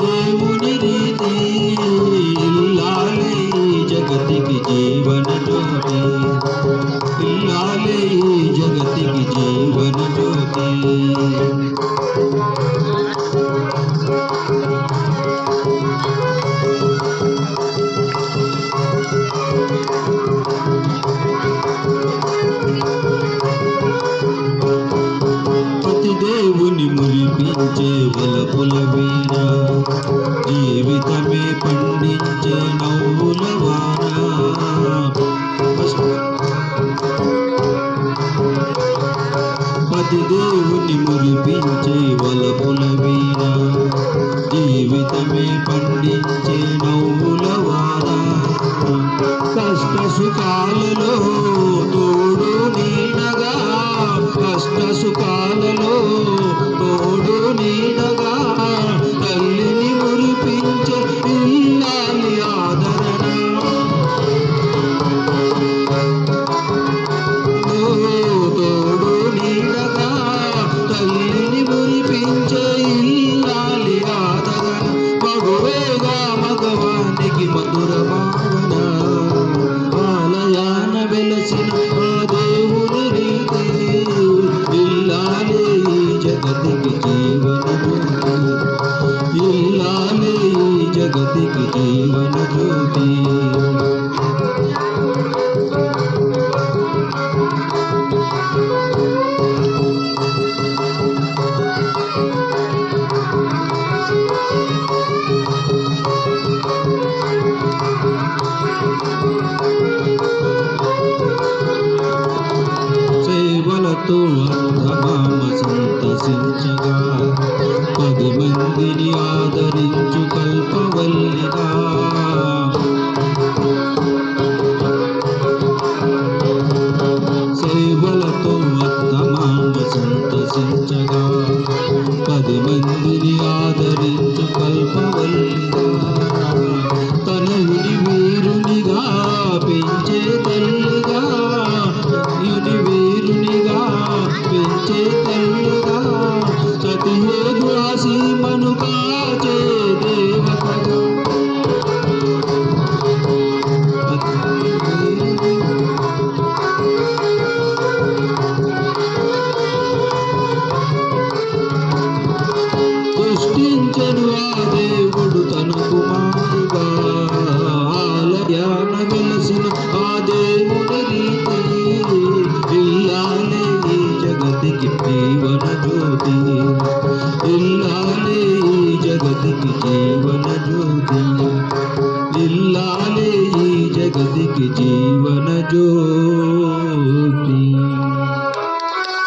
దేవుని రీతి ఇల్లాలే ఈ జగతికి జీవన జ్యోతి ఇల్లాలే ఈ జగతికి జీవన జ్యోతి పతి దేవుని మురిపించే వలపుల వీర జీవితమే పండించే నవ్వుల వార పతి దేవుని మురిపించే వలపుల వీర జీవితమే పండించే నవ్వు మగవానికి మధుర భావన ఆలయాన వెలసిన ఆ దేవుని రీతి. ఇల్లాలే ఈ జగతికి జీవన జ్యోతి ఇల్లాలే ఈ జగతికి జీవన జ్యోతి సేవలతో అర్థమామ సంతసించగా పది మందిని ఆదరించు కల్పవల్లిగా సేవలతో అర్థమామ సంతసించగా పది మందిని ఆదరించు కల్పవల్లిగా ఆసీమను ఇల్లాలే ఈ జగతికి జీవన జ్యోతి. నిల్లాలే ఈ జగతికి జీవన జ్యోతి.